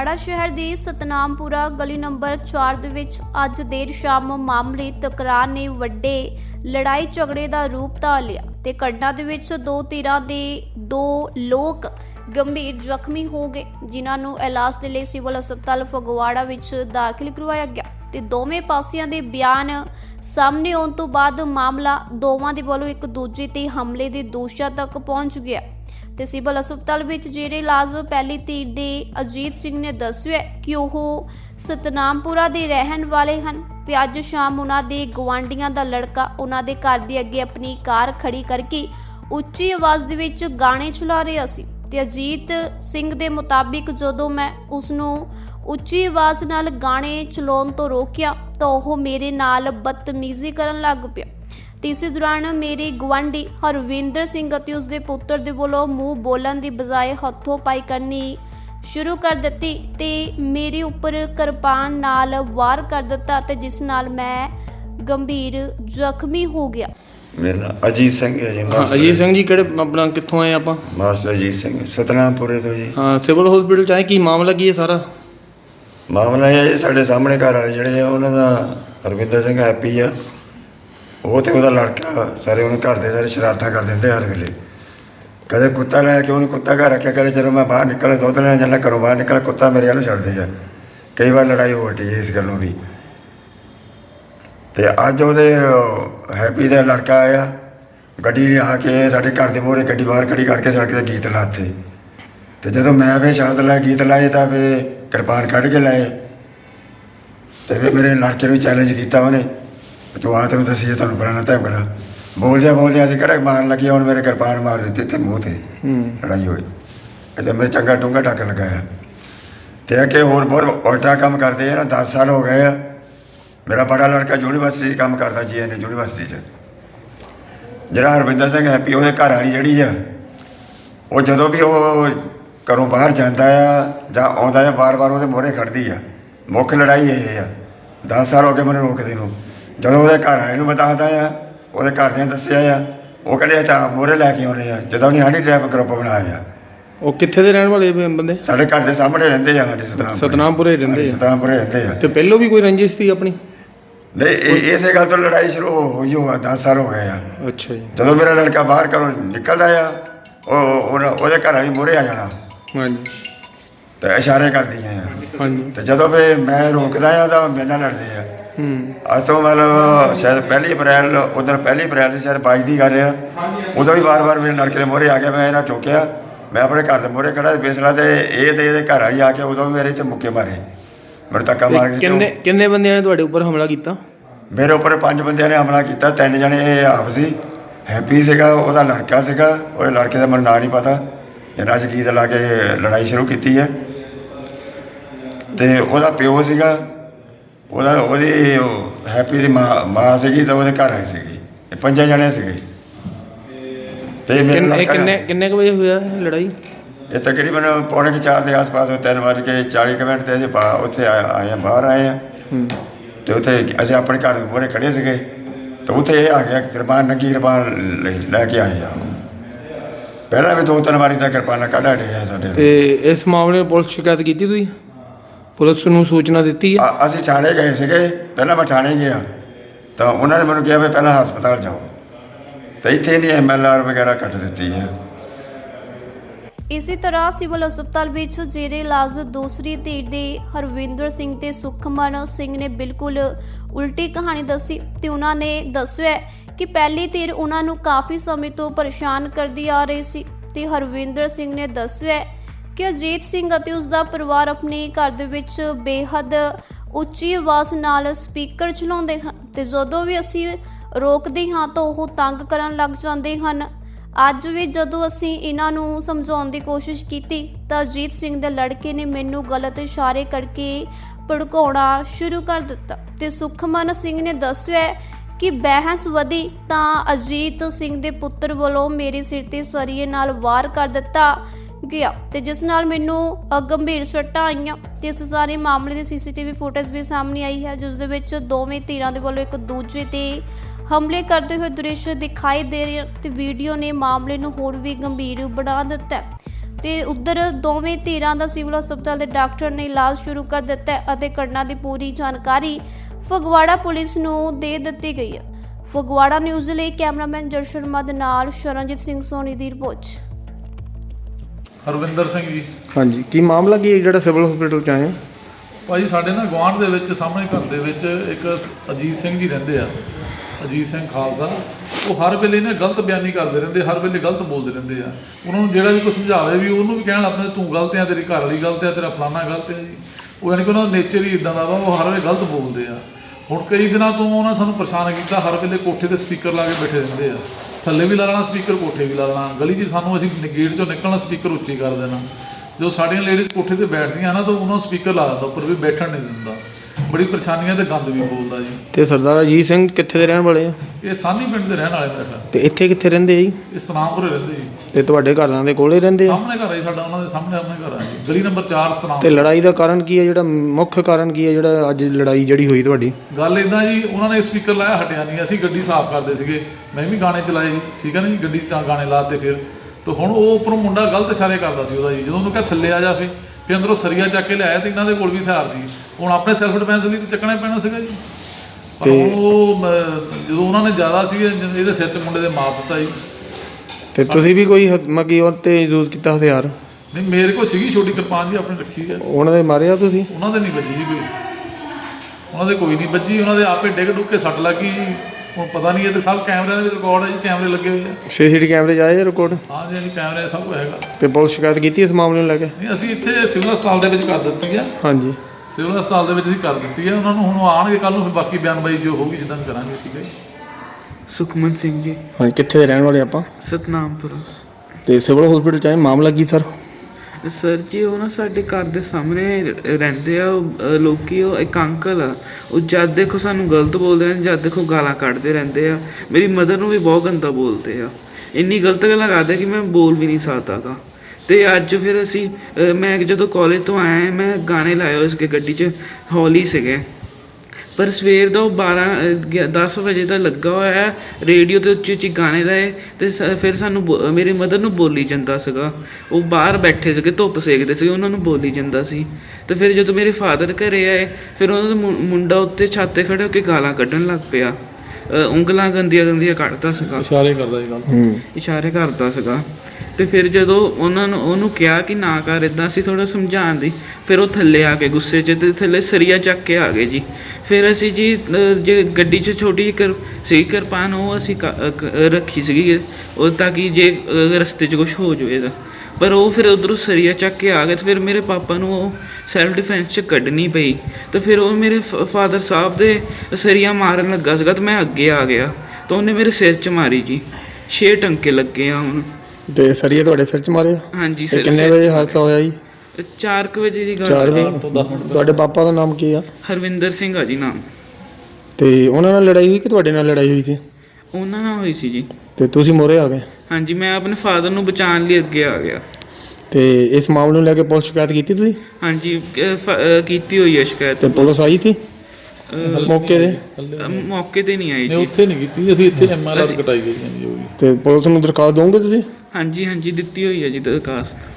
ਫਗਵਾੜਾ ਸ਼ਹਿਰ ਦੀ ਸਤਨਾਮਪੁਰਾ ਗਲੀ ਨੰਬਰ 4 ਦੇ ਵਿੱਚ ਅੱਜ ਦੇਰ ਸ਼ਾਮ ਮਾਮੂਲੀ ਤਕਰਾਰ ਨੇ ਵੱਡੇ ਲੜਾਈ ਝਗੜੇ ਦਾ ਰੂਪ ਧਾਰ ਲਿਆ ਤੇ ਘਟਨਾ ਦੇ ਵਿੱਚ ਦੋ ਧਿਰਾਂ ਦੇ ਦੋ ਲੋਕ ਗੰਭੀਰ ਜ਼ਖਮੀ ਹੋ ਗਏ, ਜਿਨ੍ਹਾਂ ਨੂੰ ਇਲਾਜ ਦੇ ਲਈ ਸਿਵਲ ਹਸਪਤਾਲ ਫਗਵਾੜਾ ਵਿੱਚ ਦਾਖਲ ਕਰਵਾਇਆ ਗਿਆ ਤੇ ਦੋਵੇਂ ਪਾਸਿਆਂ ਦੇ ਬਿਆਨ ਸਾਹਮਣੇ ਆਉਣ ਤੋਂ ਬਾਅਦ ਮਾਮਲਾ ਦੋਵਾਂ ਦੇ ਵੱਲੋਂ ਇੱਕ ਦੂਜੇ ਤੇ ਹਮਲੇ ਦੇ ਦੋਸ਼ਾਂ ਤੱਕ ਪਹੁੰਚ ਗਿਆ। ਤੇ ਸਿਵਲ ਹਸਪਤਾਲ ਵਿੱਚ ਜਿਹੜੇ ਇਲਾਜ ਪਹਿਲੀ ਧਿਰ ਦੇ ਅਜੀਤ ਸਿੰਘ ਨੇ ਦੱਸਿਆ ਕਿ ਉਹ ਸਤਨਾਮਪੁਰਾ ਦੇ ਰਹਿਣ ਵਾਲੇ ਹਨ ਤੇ ਅੱਜ ਸ਼ਾਮ ਉਹਨਾਂ ਦੇ ਗਵਾਂਡੀਆਂ ਦਾ ਲੜਕਾ ਉਹਨਾਂ ਦੇ ਘਰ ਦੇ ਅੱਗੇ ਆਪਣੀ ਕਾਰ ਖੜੀ ਕਰਕੇ ਉੱਚੀ ਆਵਾਜ਼ ਦੇ ਵਿੱਚ ਗਾਣੇ ਚਲਾ ਰਿਹਾ ਸੀ ਤੇ ਅਜੀਤ ਸਿੰਘ ਦੇ ਮੁਤਾਬਿਕ ਜਦੋਂ ਮੈਂ ਉਸ ਨੂੰ ਉੱਚੀ ਆਵਾਜ਼ ਨਾਲ ਗਾਣੇ ਚਲਾਉਣ ਤੋਂ ਰੋਕਿਆ ਤਾਂ ਉਹ ਮੇਰੇ ਨਾਲ ਬਦਤਮੀਜ਼ੀ ਕਰਨ ਲੱਗ ਪਿਆ। ਤੇ ਇਸੇ ਦੌਰਾਨ ਮੇਰੇ ਗਵਾਂਢੀ ਹਰਵਿੰਦਰ ਸਿੰਘ ਅਤੇ ਉਸਦੇ ਪੁੱਤਰ ਦੇ ਵੱਲੋਂ ਮੂੰਹ ਬੋਲਣ ਦੀ ਬਜਾਏ ਹੱਥੋਂ ਪਾਈ ਕਰਨੀ ਸ਼ੁਰੂ ਕਰ ਦਿੱਤੀ ਤੇ ਮੇਰੇ ਉੱਪਰ ਕਿਰਪਾਨ ਨਾਲ ਵਾਰ ਕਰ ਦਿੱਤਾ ਤੇ ਜਿਸ ਨਾਲ ਮੈਂ ਗੰਭੀਰ ਜ਼ਖਮੀ ਹੋ ਗਿਆ। ਮੇਰਾ ਨਾਮ ਅਜੀਤ ਸਿੰਘ ਹੈ ਜੀ ਹਾਂ ਮਾਸਟਰ ਅਜੀਤ ਸਿੰਘ ਜੀ ਕਿਹੜੇ ਆਪਣਾ ਕਿੱਥੋਂ ਆਏ ਆਪਾਂ? ਮਾਸਟਰ ਅਜੀਤ ਸਿੰਘ ਸਤਨਾਮਪੁਰੇ ਤੋਂ ਜੀ। ਹਾਂ ਸਿਵਲ ਹਸਪੀਟਲ ਚ ਆਏ ਕੀ ਮਾਮਲਾ ਕੀ ਹੈ ਸਾਰਾ? ਮਾਮਲਾ ਇਹ ਹੈ ਜੀ ਸਾਡੇ ਸਾਹਮਣੇ ਘਰ ਵਾਲੇ ਜਿਹੜੇ ਆ ਉਹਨਾਂ ਦਾ ਹਰਵਿੰਦਰ ਸਿੰਘ ਹੈਪੀ ਆ। ਉਹ ਤੇ ਉਹਦਾ ਲੜਕਾ, ਸਾਰੇ ਉਹਨੇ ਘਰ ਦੇ ਸਾਰੇ ਸ਼ਰਾਰਤਾਂ ਕਰ ਦਿੰਦੇ ਹਰ ਵੇਲੇ। ਕਦੇ ਕੁੱਤਾ ਲੈ ਕੇ ਉਹਨੇ ਕੁੱਤਾ ਘਰ ਰੱਖਿਆ, ਕਦੇ ਜਦੋਂ ਮੈਂ ਬਾਹਰ ਨਿਕਲ ਦੁੱਧ ਲੈਣ ਜਾਂਦਾ, ਘਰੋਂ ਬਾਹਰ ਨਿਕਲ ਕੁੱਤਾ ਮੇਰੇ ਵੱਲ ਛੱਡਦੇ ਆ। ਕਈ ਵਾਰ ਲੜਾਈ ਹੋ ਗਈ ਇਸ ਗੱਲੋਂ ਵੀ। ਤੇ ਅੱਜ ਉਹਦੇ ਹੈਪੀ ਦਾ ਲੜਕਾ ਆਇਆ। ਗੱਡੀ ਲਿਆ ਕੇ ਸਾਡੇ ਘਰ ਦੇ ਮੂਹਰੇ ਗੱਡੀ ਬਾਹਰ ਖੜੀ ਕਰਕੇ ਸੜਕ ਤੇ ਗੀਤ ਲਾਤੇ। ਤੇ ਜਦੋਂ ਮੈਂ ਵੀ ਸ਼ਬਦ ਲੈ ਗੀਤ ਲਾਏ ਤਾਂ ਵੀ ਕਿਰਪਾਨ ਕੱਢ ਕੇ ਲਾਏ। ਤੇ ਵੀ ਮੇਰੇ ਲੜਕੇ ਨੂੰ ਚੈਲੰਜ ਕੀਤਾ ਉਹਨੇ। ਤੂੰ ਆ ਤੈਨੂੰ ਦੱਸੀਏ ਤੁਹਾਨੂੰ ਤਾਂ ਬੜਾ ਬੋਲਦਿਆਂ ਬੋਲਦਿਆਂ ਅਸੀਂ ਕਿਹੜਾ ਮਾਰਨ ਲੱਗੇ ਹੁਣ ਮੇਰੇ ਕਿਰਪਾਨ ਮਾਰ ਦਿੱਤੀ ਤੇ ਮੂੰਹ ਤੇ ਹੂੰ। ਲੜਾਈ ਹੋਈ। ਤੇ ਮੇਰੇ ਚੰਗਾ ਡੂੰਘਾ ਟੱਕ ਲਗਾਇਆ ਤੇ ਕਿ ਹੋਰ ਬਹੁਤ ਉਲਟਾ ਕੰਮ ਕਰਦੇ ਆ ਨਾ 10 ਸਾਲ ਹੋ ਗਏ ਆ। ਮੇਰਾ ਬੜਾ ਲੜਕਾ ਯੂਨੀਵਰਸਿਟੀ ਕੰਮ ਕਰਦਾ ਜੀ ਐਨ ਯੂਨੀਵਰਸਿਟੀ 'ਚ। ਜਿਹੜਾ ਹਰਵਿੰਦਰ ਸਿੰਘ ਹੈਪੀ ਉਹਦੇ ਘਰ ਵਾਲੀ ਜਿਹੜੀ ਆ ਉਹ ਜਦੋਂ ਵੀ ਉਹ ਘਰੋਂ ਬਾਹਰ ਜਾਂਦਾ ਆ ਜਾਂ ਆਉਂਦਾ ਆ ਵਾਰ-ਵਾਰ ਉਹਦੇ ਮੋਹਰੇ ਖੜਦੀ ਆ। ਮੁੱਖ ਲੜਾਈ ਇਹ ਆ। 10 ਸਾਲ ਹੋ ਗਏ ਮੈਨੂੰ ਰੋਕਦੇ ਨੂੰ। ਜਦੋਂ ਉਹਦੇ ਘਰ ਵਾਲੇ ਨੂੰ ਬਤਾਉਂਦਾ ਆ ਉਹਦੇ ਘਰਦਿਆਂ ਦੱਸਿਆ ਆ ਉਹ ਕਹਿੰਦੇ ਤਾਂ ਮੋਹਰੇ ਲੈ ਕੇ ਆਉਣੇ ਆ ਜਦੋਂ ਨਹੀਂ ਹਨੀ ਟ੍ਰੈਪ ਗਰੁੱਪ ਬਣਾਇਆ ਆ। ਉਹ ਕਿੱਥੇ ਦੇ ਰਹਿਣ ਵਾਲੇ ਬੰਦੇ? ਸਾਡੇ ਘਰ ਦੇ ਸਾਹਮਣੇ ਰਹਿੰਦੇ ਆ ਸਾਡੇ ਸਤਨਾਮ ਸਤਨਾਮਪੁਰੇ ਰਹਿੰਦੇ ਆ। ਸਤਨਾਮਪੁਰੇ ਰਹਿੰਦੇ ਆ। ਤੇ ਪਹਿਲੋਂ ਵੀ ਕੋਈ ਰੰਜਿਸ਼ ਸੀ ਆਪਣੀ? ਨਹੀਂ ਇਹ- ਇਸੇ ਗੱਲ ਤੋਂ ਲੜਾਈ ਸ਼ੁਰੂ ਹੋ- ਹੋਈ ਹੋਆ 10 ਸਾਲ ਹੋ ਗਏ ਆ। ਅੱਛਾ ਜੀ। ਜਦੋਂ ਮੇਰਾ ਲੜਕਾ ਬਾਹਰ ਘਰੋਂ ਨਿਕਲਦਾ ਆ ਉਹ ਉਹ- ਉਹਦੇ ਘਰ ਵਾਲੀ ਮੋਹਰੇ ਆ ਜਾਣਾ। ਹਾਂਜੀ। ਤੇ ਇਸ਼ਾਰੇ ਕਰਦੀਆਂ ਆ। ਹਾਂਜੀ। ਤੇ ਜਦੋਂ ਵੀ ਮੈਂ ਰੋਕਦਾ ਆ ਤਾਂ ਮੇਰੇ ਨਾਲ ਲੜਦੇ ਆ। ਅੱਜ ਤੋਂ ਮਤਲਬ ਸ਼ਾਇਦ ਪਹਿਲੀ ਅਪ੍ਰੈਲ ਉਦੋਂ ਪਹਿਲੀ ਅਪ੍ਰੈਲ ਦੀ ਸ਼ਾਇਦ 22 ਦੀ ਗੱਲ ਆ। ਉਦੋਂ ਵੀ ਵਾਰ-ਵਾਰ ਮੇਰੇ ਲੜਕੇ ਦੇ ਮੋਹਰੇ ਆ ਗਿਆ ਮੈਂ ਇਹਨਾਂ ਟੋਕਿਆ ਮੈਂ ਆਪਣੇ ਘਰ ਦੇ ਮੋਹਰੇ ਖੜਾ ਬੇਸਲਾ ਤੇ ਇਹ ਤੇ ਇਹਦੇ ਘਰ ਵਾਲੀ ਆ ਕੇ ਉਦੋਂ ਵੀ ਮੇਰੇ ਤੇ ਮੁੱਕੇ ਮਾਰੇ। ਮੇਰੇ ਧੱਕਾ ਮਾਰ ਤੇ ਕੇ ਕਿੰਨੇ ਕਿੰਨੇ ਬੰਦਿਆਂ ਨੇ ਤੁਹਾਡੇ ਉੱਪਰ ਹਮਲਾ ਕੀਤਾ? ਮੇਰੇ ਉੱਪਰ ਪੰਜ ਬੰਦਿਆਂ ਨੇ ਹਮਲਾ ਕੀਤਾ ਤਿੰਨ ਜਣੇ ਇਹ ਆਪ ਸੀ। ਹੈਪੀ ਸੀਗਾ ਉਹਦਾ ਲੜਕਾ ਸੀਗਾ ਉਹਦੇ ਲੜਕੇ ਦਾ ਮੈਨੂੰ ਨਾਂ ਨਹੀਂ ਪਤਾ। ਇਹਨਾਂ ਅੱਜ ਗੀਤ ਲਾ ਕੇ ਲੜਾਈ ਸ਼ੁਰੂ ਕੀਤੀ ਹੈ। ਤੇ ਉਹਦਾ ਪਿਓ ਸੀਗਾ। ਉਹਦਾ ਉਹਦੀ ਉਹ ਹੈਪੀ ਦੀ ਮਾਂ ਮਾਂ ਸੀਗੀ ਤੇ ਉਹਦੇ ਘਰ ਵਾਲੀ ਸੀਗੀ। ਇਹ ਪੰਜਾਂ ਜਣੇ ਸੀਗੇ। ਤੇ ਮੇਰੇ ਕਿੰਨੇ ਕਿੰਨੇ ਕਿੰਨੇ ਕੁ ਵਜੇ ਹੋਇਆ ਇਹ ਲੜਾਈ? ਇਹ ਤਕਰੀਬਨ ਪੌਣੇ ਕੁ ਚਾਰ ਦੇ ਆਸ-ਪਾਸ 3 ਵਜੇ ਕੇ 40 ਕੁ ਮਿੰਟ ਤੇ ਅਸੀਂ ਬਾ- ਉੱਥੇ ਆਏ ਹਾਂ ਬਾਹਰ ਆਏ ਹਾਂ ਹੂੰ। ਤੇ ਉੱਥੇ ਅਸੀਂ ਆਪਣੇ ਘਰ ਦੇ ਮੂਹਰੇ ਖੜੇ ਸੀਗੇ। ਤੇ ਉੱਥੇ ਇਹ ਆ ਗਿਆ ਕਿਰਪਾਨ ਨੰਗੀ ਕਿਰਪਾਨ ਲੈ ਲੈ ਕੇ ਆਏ ਆ। ਪਹਿਲਾਂ ਵੀ ਦੋ ਤਿੰਨ ਵਾਰੀ ਤਾਂ ਕਿਰਪਾਨਾਂ ਕੱਢ ਆ ਸਾਡੇ ਤੇ ਇਸ ਮਾਮਲੇ ਨੂੰ ਪੁਲਿਸ ਸ਼ਿਕਾਇਤ ਕੀਤੀ ਤੁਸੀਂ? ਪੁਲਿਸ ਨੂੰ ਸੂਚਨਾ ਦਿੱਤੀ ਹੈ ਅ- ਅਸੀਂ ਥਾਣੇ ਗਏ ਸੀਗੇ। ਪਹਿਲਾਂ ਮੈਂ ਥਾਣੇ ਗਿਆ। ਤਾਂ ਉਹਨਾਂ ਨੇ ਮੈਨੂੰ ਕਿਹਾ ਵੀ ਪਹਿਲਾਂ ਹਸਪਤਾਲ ਜਾਓ। ਤੇ ਇੱਥੇ ਨਹੀਂ ਐਮਐਲਆਰ ਵਗੈਰਾ ਕੱਟ ਦਿੱਤੀ ਹੈ ਇਸੇ ਤਰ੍ਹਾਂ ਸਿਵਲ ਹਸਪਤਾਲ ਵਿੱਚ ਜੇਰੇ ਇਲਾਜ ਦੂਸਰੀ ਧਿਰ ਦੇ ਹਰਵਿੰਦਰ ਸਿੰਘ ਤੇ ਸੁਖਮਨ ਸਿੰਘ ਨੇ ਬਿਲਕੁਲ ਉਲਟੀ ਕਹਾਣੀ ਦੱਸੀ ਤੇ ਉਹਨਾਂ ਨੇ ਦੱਸਿਆ ਕਿ ਪਹਿਲੀ ਧਿਰ ਉਹਨਾਂ ਨੂੰ ਕਾਫੀ ਸਮੇਂ ਤੋਂ ਪਰੇਸ਼ਾਨ ਕਰਦੀ ਆ ਰਹੀ ਸੀ ਤੇ ਹਰਵਿੰਦਰ ਸਿੰਘ ਨੇ ਦੱਸਿਆ ਕਿ ਅਜੀਤ ਸਿੰਘ ਅਤੇ ਉਸ ਦਾ ਪਰਿਵਾਰ ਆਪਣੇ ਘਰ ਦੇ ਵਿੱਚ ਬੇਹੱਦ ਉੱਚੀ ਆਵਾਜ਼ ਨਾਲ ਸਪੀਕਰ ਚਲਾਉਂਦੇ ਹਨ ਤੇ ਜਦੋਂ ਵੀ ਅਸੀਂ ਰੋਕਦੇ ਹਾਂ ਤਾਂ ਉਹ ਤੰਗ ਕਰਨ ਲੱਗ ਜਾਂਦੇ ਹਨ। ਅੱਜ ਵੀ ਜਦੋਂ ਅਸੀਂ ਇਹਨਾਂ ਨੂੰ ਸਮਝਾਉਣ ਦੀ ਕੋਸ਼ਿਸ਼ ਕੀਤੀ ਤਾਂ ਅਜੀਤ ਸਿੰਘ ਦੇ ਲੜਕੇ ਨੇ ਮੈਨੂੰ ਗਲਤ ਇਸ਼ਾਰੇ ਕਰਕੇ ਭੜਕਾਉਣਾ ਸ਼ੁਰੂ ਕਰ ਦਿੱਤਾ ਤੇ ਸੁਖਮਨ ਸਿੰਘ ਨੇ ਦੱਸਿਆ ਕਿ ਬਹਿਸ ਵਧੀ ਤਾਂ ਅਜੀਤ ਸਿੰਘ ਦੇ ਪੁੱਤਰ ਵੱਲੋਂ ਮੇਰੇ ਸਿਰ ਤੇ ਸਰੀਏ ਨਾਲ ਵਾਰ ਕਰ ਦਿੱਤਾ। ਗਿਆ ਤੇ ਜਿਸ ਨਾਲ ਮੈਨੂੰ ਅ, ਗੰਭੀਰ ਸੱਟਾਂ ਆਈਆਂ ਤੇ ਇਸ ਸਾਰੇ ਮਾਮਲੇ ਦੀ ਸੀਸੀਟੀਵੀ ਫੁਟੇਜ ਵੀ ਸਾਹਮਣੇ ਆਈ ਹੈ ਜਿਸ ਦੇ ਵਿੱਚ ਦੋਵੇਂ ਧਿਰਾਂ ਦੇ ਵੱਲੋਂ ਇੱਕ ਦੂਜੇ ਤੇ ਹਮਲੇ ਕਰਦੇ ਹੋਏ ਦ੍ਰਿਸ਼ ਦਿਖਾਈ ਦੇ ਰਹੇ ਹਨ ਤੇ ਵੀਡੀਓ ਨੇ ਮਾਮਲੇ ਨੂੰ ਹੋਰ ਵੀ ਗੰਭੀਰ ਬਣਾ ਦਿੱਤਾ ਹੈ। ਤੇ ਉਧਰ ਦੋਵੇਂ ਧਿਰਾਂ ਦਾ ਸਿਵਲ ਹਸਪਤਾਲ ਦੇ ਡਾਕਟਰ ਨੇ ਇਲਾਜ ਸ਼ੁਰੂ ਕਰ ਦਿੱਤਾ ਅਤੇ ਘਟਨਾ ਦੀ ਪੂਰੀ ਜਾਣਕਾਰੀ ਫਗਵਾੜਾ ਪੁਲਿਸ ਨੂੰ ਦੇ ਦਿੱਤੀ ਗਈ ਹੈ। ਫਗਵਾੜਾ ਨਿਊਜ਼ ਲਈ ਕੈਮਰਾਮੈਨ ਜਰ ਸ਼ਰਮਾ ਦੇ ਨਾਲ ਸ਼ਰਨਜੀਤ ਸਿੰਘ ਸੋਨੀ ਦੀ ਰਿਪੋਰਟ। ਹਰਵਿੰਦਰ ਸਿੰਘ ਜੀ। ਹਾਂਜੀ ਕੀ ਮਾਮਲਾ ਕੀ ਹੈ ਜਿਹੜਾ ਸਿਵਲ ਹਸਪੀਟਲ ਚ ਆਏ ਹੋ? ਭਾਜੀ ਸਾਡੇ ਨਾ ਗੁਆਂਢ ਦੇ ਵਿੱਚ ਸਾਹਮਣੇ ਘਰ ਦੇ ਵਿੱਚ ਇੱਕ ਅਜੀਤ ਸਿੰਘ ਜੀ ਰਹਿੰਦੇ ਆ। ਅਜੀਤ ਸਿੰਘ ਖਾਲਸਾ। ਉਹ ਹਰ ਵੇਲੇ ਨਾ ਗਲਤ ਬਿਆਨੀ ਕਰਦੇ ਰਹਿੰਦੇ ਹਰ ਵੇਲੇ ਗਲਤ ਬੋਲਦੇ ਰਹਿੰਦੇ ਆ। ਉਹਨਾਂ ਨੂੰ ਜਿਹੜਾ ਵੀ ਕੋਈ ਸਮਝਾਵੇ ਵੀ ਉਹਨੂੰ ਵੀ ਕਹਿਣ ਲੱਗ ਤੂੰ ਗਲਤ ਆ ਤੇਰੀ ਘਰ ਵਾਲੀ ਗਲਤ ਆ ਤੇਰਾ ਫਲਾਨਾ ਗਲਤ ਆ ਜੀ। ਉਹ ਯਾਨੀ ਕਿ ਉਹਨਾਂ ਦਾ ਨੇਚਰ ਹੀ ਇਦਾਂ ਦਾ ਵਾ ਉਹ ਹਰ ਵੇਲੇ ਗਲਤ ਬੋਲਦੇ ਆ। ਹੁਣ ਕਈ ਦਿਨਾਂ ਤੋਂ ਉਹਨਾਂ ਸਾਨੂੰ ਪਰੇਸ਼ਾਨ ਕੀਤਾ ਹਰ ਵੇਲੇ ਕੋਠੇ ਤੇ ਸਪੀਕਰ ਲਾ ਕੇ ਬੈਠੇ ਰਹਿੰਦੇ ਆ। ਥੱਲੇ ਵੀ ਲਾ ਲੈਣਾ, ਸਪੀਕਰ ਕੋਠੇ ਵੀ ਲਾ ਲੈਣਾ। ਗਲੀ 'ਚ ਸਾਨੂੰ ਅਸੀਂ ਗੇਟ 'ਚੋਂ ਨਿਕਲਣਾ, ਸਪੀਕਰ ਉੱਚੀ ਕਰ ਦੇਣਾ। ਜਦੋਂ ਸਾਡੀਆਂ ਲੇਡੀਜ਼ ਕੋਠੇ ਤੇ ਬੈਠਦੀਆਂ ਨਾ, ਤਾਂ ਉਹਨਾਂ ਨੂੰ ਸਪੀਕਰ ਲਾ ਦਿੰਦਾ, ਉੱਪਰ ਵੀ ਬੈਠਣ ਨਹੀਂ ਦਿੰਦਾ। ਬੜੀ ਪਰੇਸ਼ਾਨੀਆਂ ਤੇ ਗੰਦ ਵੀ ਬੋਲਦਾ ਜੀ। ਤੇ ਸਰਦਾਰ ਅਜੀਤ ਸਿੰਘ ਕਿੱਥੇ ਦੇ ਰਹਿਣ ਵਾਲੇ ਆ? ਇਹ ਸਾਨੀ ਪਿੰਡ ਦੇ ਰਹਿਣ ਵਾਲੇ ਮੇਰੇ ਖਿਆਲ ਤੇ ਇੱਥੇ ਕਿੱਥੇ ਰਹਿੰਦੇ ਆ ਜੀ? ਇਹ ਸਤਨਾਮਪੁਰ ਰਹਿੰਦੇ ਜੀ। ਤੇ ਤੁਹਾਡੇ ਘਰਾਂ ਦੇ ਕੋਲੇ ਰਹਿੰਦੇ ਆ? ਸਾਹਮਣੇ ਘਰ ਹੈ ਜੀ ਸਾਡਾ ਉਹਨਾਂ ਦੇ ਸਾਹਮਣੇ ਆਪਣੇ ਘਰ ਹੈ ਜੀ। ਗਲੀ ਨੰਬਰ 4 ਸਤਨਾਮ। ਤੇ ਲੜਾਈ ਦਾ ਕਾਰਨ ਕੀ ਹੈ ਜਿਹੜਾ ਮੁੱਖ ਕਾਰਨ ਕੀ ਹੈ ਜਿਹੜਾ ਅੱਜ ਲੜਾਈ ਜਿਹੜੀ ਹੋਈ ਤੁਹਾਡੀ? ਗੱਲ ਇਦਾਂ ਜੀ ਉਹਨਾਂ ਨੇ ਸਪੀਕਰ ਲਾਇਆ ਹਟਿਆ ਨਹੀਂ। ਅਸੀਂ ਗੱਡੀ ਸਾਫ਼ ਕਰਦੇ ਸੀਗੇ। ਮੈਂ ਵੀ ਗਾਣੇ ਚਲਾਏ ਜੀ ਠੀਕ ਹੈ ਨਾ ਜੀ? ਗੱਡੀ 'ਚ ਗਾਣੇ ਲਾਤੇ ਫਿਰ। ਤੇ ਹੁਣ ਉਹ ਉੱਪਰੋਂ ਮੁੰਡਾ ਗਲਤ ਇਸ਼ਾਰੇ ਕਰਦਾ ਸੀ ਉਹਦਾ ਜੀ। ਜਦੋਂ ਉਹਨੂੰ ਕਿਹਾ ਥੱਲੇ ਆ ਜਾ ਫੇ ਫਿਰ ਅੰਦਰੋਂ ਸਰੀਆ ਚੱਕ ਕੇ ਲਿਆਇਆ ਤੇ ਇਹਨਾਂ ਦੇ ਕੋਲ ਵੀ ਹਥਿਆਰ ਸੀ। ਹੁਣ ਆਪਣੇ ਸੈਲਫ ਡਿਫੈਂਸ ਲਈ ਤਾਂ ਚੱਕਣਾ ਪੈਣਾ ਸੀਗਾ ਜੀ। ਹੁਣ ਉਹ ਮ, ਜਦੋਂ ਉਹਨਾਂ ਨੇ ਜ਼ਿਆਦਾ ਸੀ ਇਹਦੇ ਸਿਰ 'ਚ ਮੁੰਡੇ ਦੇ ਮਾਰ ਦਿੱਤਾ ਜੀ। ਤੇ ਤੁਸੀਂ ਵੀ ਕੋਈ ਮਗੀ ਉਹ ਤੇ ਯੂਜ਼ ਕੀਤਾ ਹਥਿਆਰ? ਨਹੀਂ ਮੇਰੇ ਕੋਲ ਸੀਗੀ ਛੋਟੀ ਕਿਰਪਾਨ ਜੀ ਆਪਣੀ ਰੱਖੀ ਹੈ ਉਹਨਾਂ ਦੇ ਮਾਰਿਆ ਤੁਸੀਂ? ਉਹਨਾਂ ਦੇ ਨਹੀਂ ਵੱਜੀ ਜੀ ਕੋਈ। ਉਹਨਾਂ ਦੇ ਕੋਈ ਨਹੀਂ ਵੱਜੀ ਉਹਨਾਂ ਦੇ ਆਪੇ ਡਿੱਗ ਡੁੱਗ ਕੇ ਸੱਟ ਲੱਗੀ ਜੀ। ਹੁਣ ਪਤਾ ਨਹੀਂ ਇਹ ਤੇ ਸਭ ਕੈਮਰਿਆਂ ਦੇ ਵਿੱਚ ਰਿਕਾਰਡ ਹੈ ਜੀ ਕੈਮਰੇ ਲੱਗੇ ਹੋਏ ਆ। ਸੀਸੀਟੀ ਕੈਮਰੇ 'ਚ ਆਏ ਰਿਕਾਰਡ ਹਾਂ ਜੀ ਹਾਂਜੀ ਕੈਮਰੇ ਸਭ ਕੁਝ ਹੈਗਾ। ਤੇ ਪੁਲਿਸ ਸ਼ਿਕਾਇਤ ਕੀਤੀ ਇਸ ਮਾਮਲੇ ਨੂੰ ਲੈ ਕੇ? ਨਹੀਂ ਅਸੀਂ ਇੱਥੇ ਸਿਵਲ ਹਸਪਤਾਲ ਦੇ ਵਿੱਚ ਕਰ ਦਿੱਤੀ ਆ। ਹਾਂਜੀ। ਸਿਵਲ ਹਸਪਤਾਲ ਦੇ ਵਿੱਚ ਅਸੀਂ ਕਰ ਦਿੱਤੀ ਆ ਉਹਨਾਂ ਨੂੰ ਹੁਣ ਆਣਗੇ ਕੱਲ ਨੂੰ ਫਿਰ ਬਾਕੀ ਬਿਆਨਬਾਜ਼ੀ ਜੋ ਹੋਊਗੀ ਜਿੱਦਾਂ ਵੀ ਕਰਾਂਗੇ ਠੀਕ ਹੈ ਜੀ? ਸੁਖਮਨ ਸਿੰਘ ਜੀ। ਹਾਂਜੀ ਕਿੱਥੇ ਦੇ ਰਹਿਣ ਵਾਲੇ ਆਪਾਂ? ਸਤਨਾਮਪੁਰ। ਤੇ ਸਿਵਲ ਹਸਪੀਟਲ ਚ ਆਏ ਮਾਮਲਾ ਕੀ ਸਰ? ਸਰ ਜੀ ਉਹ ਨਾ ਸਾਡੇ ਘਰ ਦੇ ਸਾਹਮਣੇ ਰ- ਰਹਿੰਦੇ ਆ ਉਹ, ਅ, ਲੋਕੀ ਉਹ ਇੱਕ ਅੰਕਲ ਆ। ਉਹ ਜਦ ਦੇਖੋ ਸਾਨੂੰ ਗਲਤ ਬੋਲਦੇ ਨੇ ਜਦ ਦੇਖੋ ਗਾਲਾਂ ਕੱਢਦੇ ਰਹਿੰਦੇ ਆ। ਮੇਰੀ ਮਦਰ ਨੂੰ ਵੀ ਬਹੁਤ ਗੰਦਾ ਬੋਲਦੇ ਆ। ਇੰਨੀ ਗਲਤ ਗੱਲਾਂ ਕਰਦੇ ਕਿ ਮੈਂ ਬੋਲ ਵੀ ਨਹੀਂ ਸਕਦਾਗਾ। ਤੇ ਅੱਜ ਫਿਰ ਅਸੀਂ ਮੈਂ ਜਦੋਂ ਕਾਲਜ ਤੋਂ ਆਇਆ ਮੈਂ ਗਾਣੇ ਲਾਏ ਹੋਏ ਸੀਗੇ ਗੱਡੀ 'ਚ ਹੌਲੀ ਸੀਗੇ। ਪਰ ਸਵੇਰ ਦਾ ਉਹ 12 ਅਹ, ਗਿਆ- 10 ਵਜੇ ਦਾ ਲੱਗਾ ਹੋਇਆ ਹੈ ਰੇਡੀਓ ਤੇ ਉੱਚੀ ਉੱਚੀ ਗਾਣੇ ਲਾਏ ਤੇ ਸ- ਫਿਰ ਸਾਨੂੰ ਬੋ- ਮੇਰੀ ਮਦਰ ਨੂੰ ਬੋਲੀ ਜਾਂਦਾ ਸੀਗਾ। ਉਹ ਬਾਹਰ ਬੈਠੇ ਸੀਗੇ ਧੁੱਪ ਸੇਕਦੇ ਸੀਗੇ ਉਹਨਾਂ ਨੂੰ ਬੋਲੀ ਜਾਂਦਾ ਸੀ। ਤੇ ਫਿਰ ਜਦੋਂ ਮੇਰੇ ਫਾਦਰ ਘਰੇ ਆਏ ਫਿਰ ਉਹਨਾਂ ਦਾ ਮੁੰਡਾ ਉੱਤੇ ਛੱਤ ਤੇ ਖੜੇ ਹੋ ਕੇ ਗਾਲਾਂ ਕੱਢਣ ਲੱਗ ਪਿਆ। ਉਂਗਲਾਂ ਗੰਦੀਆਂ ਗੰਦੀਆਂ ਕੱਢਦਾ ਸੀਗਾ। ਇਸ਼ਾਰੇ ਕਰਦਾ ਹੂੰ। ਇਸ਼ਾਰੇ ਕਰਦਾ ਸੀਗਾ। ਤੇ ਫਿਰ ਜਦੋਂ ਉਹਨਾਂ ਨੂੰ ਉਹਨੂੰ ਕਿਹਾ ਕਿ ਨਾ ਕਰ ਇਦਾਂ ਅਸੀਂ ਥੋੜਾ ਸਮਝਾਉਣ ਦੀ, ਫਿਰ ਉਹ ਥੱਲੇ ਆ ਕੇ ਗੁੱਸੇ 'ਚ ਤੇ ਥੱਲੇ ਸਰੀਆ ਚੱਕ ਕੇ ਆ ਗਏ ਜੀ। ਫਿਰ ਅਸੀਂ ਜੀ ਜੇ ਗੱਡੀ 'ਚ ਛੋਟੀ ਜਿਹੀ ਕਰ ਸੀ ਕਿਰਪਾਨ, ਉਹ ਅਸੀਂ ਕ- ਰੱਖੀ ਸੀਗੀ। ਉਹ ਤਾਂ ਕਿ ਜੇ ਰਸਤੇ 'ਚ ਕੁਝ ਹੋ ਜਾਵੇ ਤਾਂ। ਪਰ ਉਹ ਫਿਰ ਉਧਰੋਂ ਸਰੀਆ ਚੱਕ ਕੇ ਆ ਗਏ ਤੇ ਫਿਰ ਮੇਰੇ ਪਾਪਾ ਨੂੰ ਉਹ ਸੈਲਫ ਡਿਫੈਂਸ 'ਚ ਕੱਢਣੀ ਪਈ। ਤੇ ਫਿਰ ਉਹ ਮੇਰੇ ਫਾਦਰ ਸਾਹਿਬ ਦੇ ਸਰੀਆ ਮਾਰਨ ਲੱਗਾ ਸੀਗਾ ਤੇ ਮੈਂ ਅੱਗੇ ਆ ਗਿਆ। ਤਾਂ ਉਹਨੇ ਮੇਰੇ ਸਿਰ 'ਚ ਮਾਰੀ ਜੀ। ਛੇ ਟੰਕੇ ਲੱਗੇ ਆ ਹੁਣ। ਤੇ ਸਰੀਏ ਤੁਹਾਡੇ ਸਿਰ ਚ ਮਾਰਿਆ? ਹਾਂਜੀ ਤੇ ਸਿਰ ਕਿੰਨੇ ਵਜੇ ਹਾਦਸਾ ਹੋਇਆ ਜੀ? 4 ਵਜੇ ਦੀ 4 ਗੱਲ ਵਜੇ? ਤੁਹਾਡੇ ਪਾਪਾ ਦਾ ਨਾਮ ਕੀ ਆ? ਹਰਵਿੰਦਰ ਸਿੰਘ ਆ ਜੀ ਨਾਮ। ਤੇ ਉਹਨਾਂ ਨਾਲ ਲੜਾਈ ਹੋਈ ਕਿ ਤੁਹਾਡੇ ਨਾਲ ਲੜਾਈ ਹੋਈ ਸੀ? ਉਹਨਾਂ ਨਾਲ ਹੋਈ ਸੀ ਜੀ। ਤੇ ਤੁਸੀਂ ਮੋਰੇ ਆ ਗਏ? ਹਾਂਜੀ ਮੈਂ ਆਪਣੇ ਫਾਦਰ ਨੂੰ ਬਚਾਉਣ ਲਈ ਅੱਗੇ ਆ ਗਿਆ। ਤੇ ਇਸ ਮਾਮਲੇ ਨੂੰ ਲੈ ਕੇ ਪੁਲਿਸ ਸ਼ਿਕਾਇਤ ਕੀਤੀ ਤੁਸੀਂ? ਹਾਂਜੀ ਅਹ, ਫ- ਅਹ, ਕੀਤੀ ਹੋਈ ਹੈ ਸ਼ਿਕਾਇਤ। ਤੇ ਪੁਲਿਸ ਆਈ ਸੀ? ਮੌਕੇ ਤੇ ਮੌਕੇ ਤੇ ਨਹੀਂ ਆਈ ਨਹੀਂ ਜੀ। ਉੱਥੇ ਨਹੀਂ ਕੀਤੀ। ਅਸੀਂ ਇੱਥੇ ਐਮਐਲਆਰ ਕਟਾਈ ਗਈ ਜੀ ਉਹ ਵੀ ਤੇ ਪੁਲਿਸ ਨੂੰ ਦਰਖਾਸਤ ਦੋਗੇ ਤੁਸੀਂ? ਹਾਂਜੀ ਹਾਂਜੀ ਦਿੱਤੀ ਹੋਈ ਹੈ ਜੀ ਦਰਖਾਸਤ।